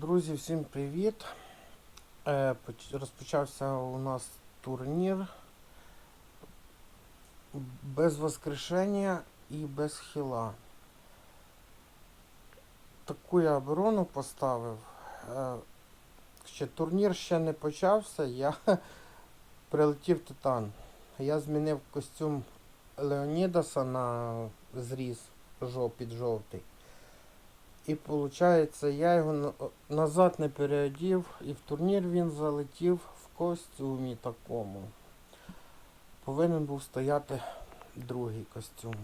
Друзі, всім привіт! Е, розпочався у нас турнір без воскрешення і без хіла. Таку я оборону поставив. Е, ще турнір ще не почався, я прилетів Титан. Я змінив костюм Леонідаса на зріз під жовтий. І виходить, я його назад не переодів, і в турнір він залетів в костюмі такому. Повинен був стояти другий костюм.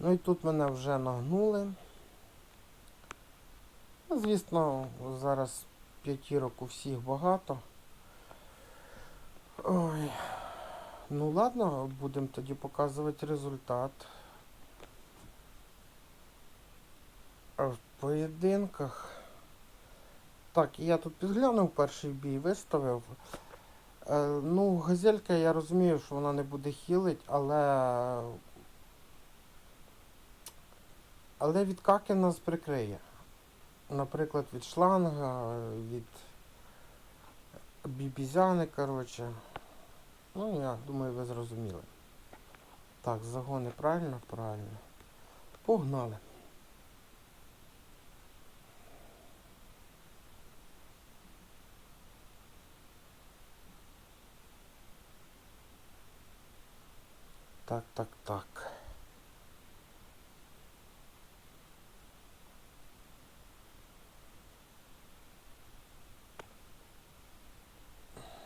Ну і тут мене вже нагнули. Ну, Звісно, зараз п'ятірок у всіх багато. Ой. Ну ладно, будемо тоді показувати результат. Поєдинках. Так, я тут підглянув перший бій, виставив. Е, ну, газелька, я розумію, що вона не буде хілить, але. Але відкаки нас прикриє. Наприклад, від шланга, від бібізяни, коротше. Ну, я думаю, ви зрозуміли. Так, загони правильно? Правильно. Погнали. Так, так, так.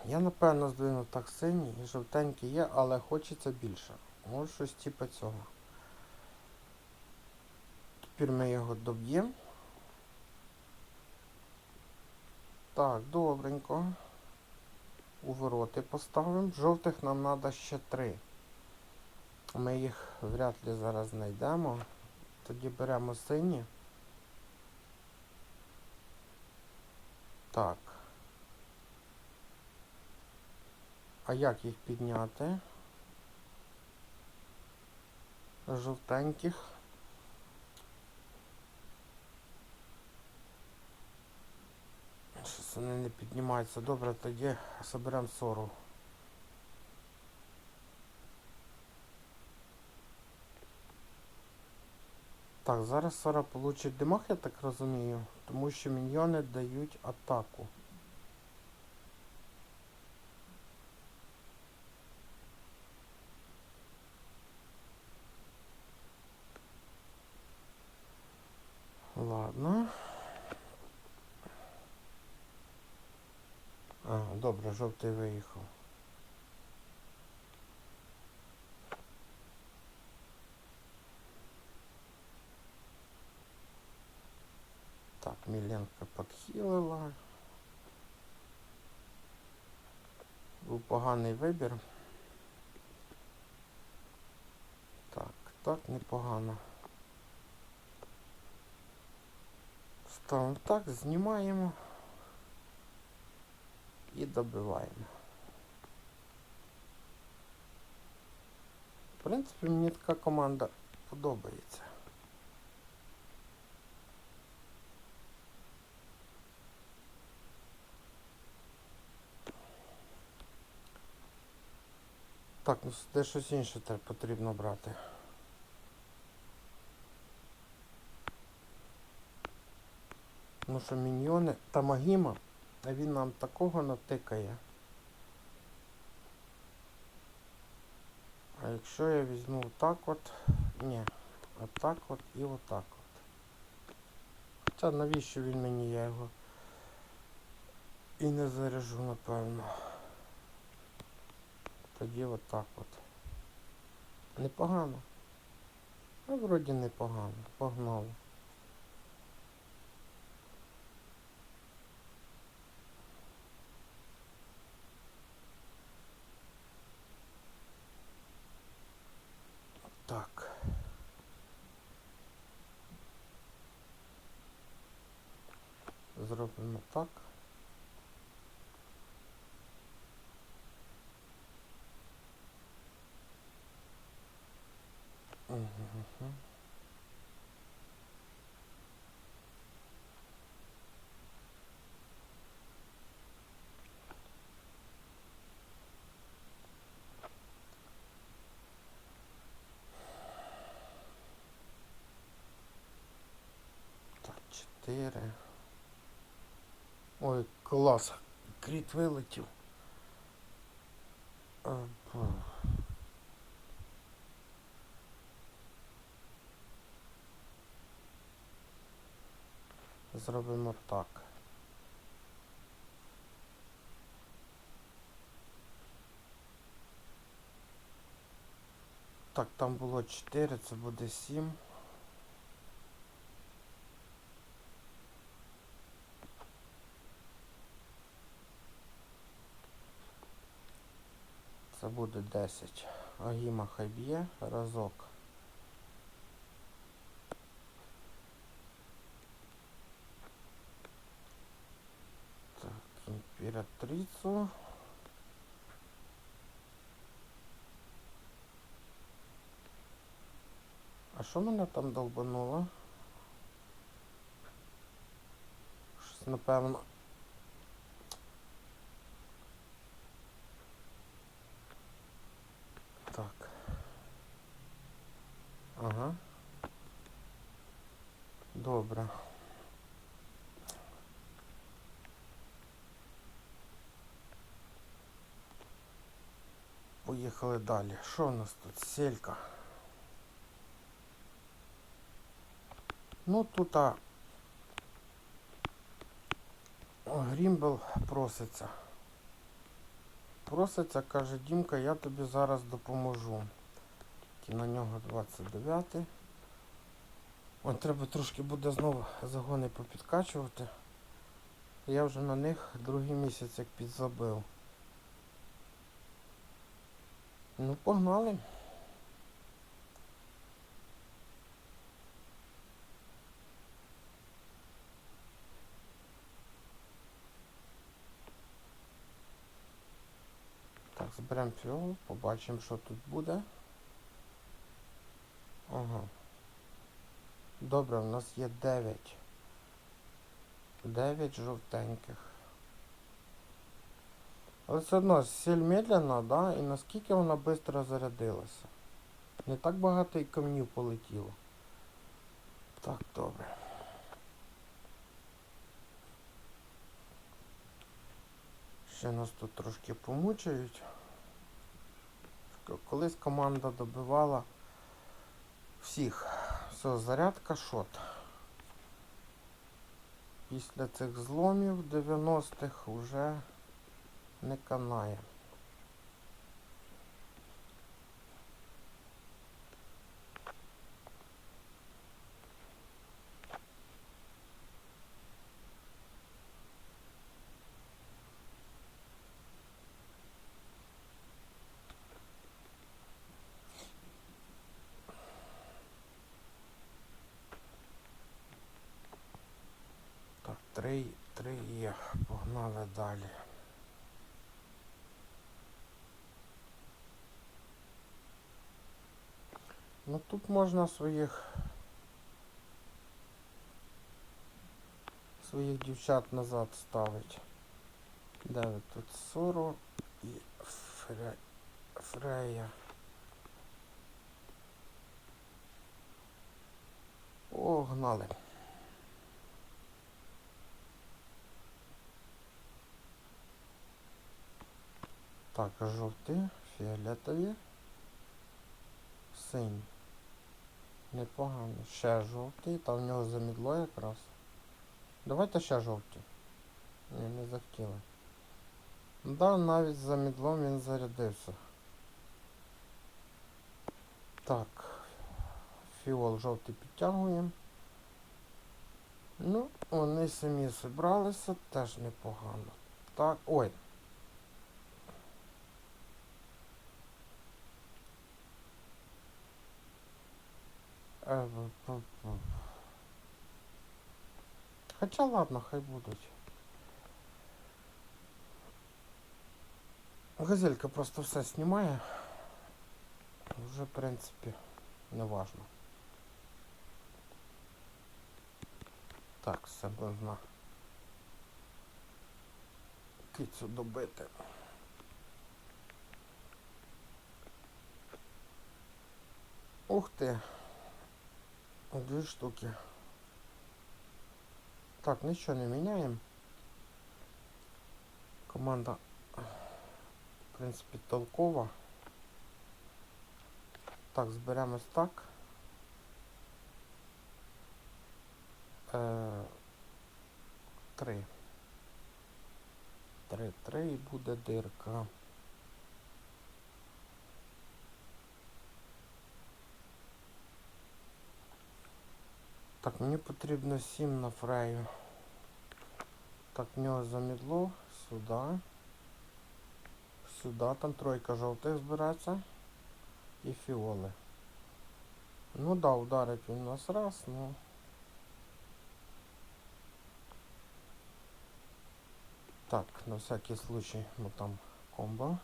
Я напевно здвину так синій, жовтенький є, але хочеться більше. Може щось типу цього. Тепер ми його доб'ємо. Так, добренько. У вороти поставимо. Жовтих нам треба ще три. Ми їх вряд ли зараз знайдемо. Тоді беремо сині. Так. А як їх підняти? Жовтеньких. Щось вони не піднімаються. Добре, тоді соберемо сору. Так, зараз Сора получить димах, я так розумію, тому що міньйони дають атаку. Ладно. А, добре, жовтий виїхав. Був поганий вибір. Так, так, непогано. Ставимо так, знімаємо і добиваємо. В принципі, мені така команда подобається. Так, ну де щось інше треба потрібно брати. Ну що міньйони та Магіма, а він нам такого натикає. А якщо я візьму отак от, ні, отак от і отак от. Хоча навіщо він мені я його і не заряжу, напевно. Тоді отак от. Непогано. Ну, вроді непогано. Погнали. Так. Зробимо так. Так, 4. Ой, клас. Кріт вилетів. Ага. Зробимо так. Так, там було 4, це буде 7. Це буде 10. Агіма хай б'є разок. Так, імператрицю. А що мене там долбануло? Щось напевно. Так. Ага. Добре. Поїхали далі. Що у нас тут? Селька. Ну тут а... Грімбел проситься. Проситься, каже, Дімка, я тобі зараз допоможу. І на нього 29. От треба трошки буде знову загони попідкачувати. Я вже на них другий місяць як підзабив. Ну, погнали. Так, зберемо фіол, побачимо, що тут буде. Ага. Добре, у нас є 9. 9 жовтеньких. Але все одно сіль медленно, да? І наскільки вона швидко зарядилася. Не так багато і камнів полетіло. Так, добре. Ще нас тут трошки помучають. Колись команда добивала всіх. Все, зарядка шот. Після цих зломів 90-х вже не канає. Три, три є. Погнали далі. Ну тут можна своїх своїх дівчат назад ставити. Ви тут Соро і Фре... Фрея. О, гнали. Так, жовті, фіолетові, синій. Непогано. Ще жовтий, там в нього замідло якраз. Давайте ще жовті. Ні, не захотіли. Да, навіть за мідлом він зарядився. Так. Фіол жовтий підтягуємо. Ну, вони самі зібралися, теж непогано. Так, ой. Е, в- в- в- Хоча ладно, хай будуть. Газелька просто все знімає. Вже, в принципі, не важно. Так, все можна кицю добити. Ух ти. Дві штуки. Так, нічого не міняємо. Команда, в принципі, толкова. Так, зберемось так. Е, три. Три, три і буде дирка. Так, мені потрібно 7 на фрею. Так, в нього замідло. Сюди. Сюди. Там тройка жовтих збирається. І фіоли. Ну да, ударить він нас раз, ну. Так, на всякий случай ну там комбо.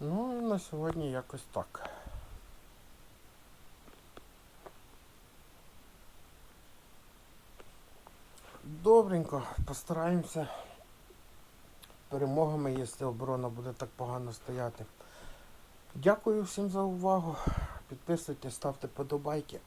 Ну, на сьогодні якось так. Добренько, постараємося перемогами, якщо оборона буде так погано стояти. Дякую всім за увагу. Підписуйтесь, ставте подобайки.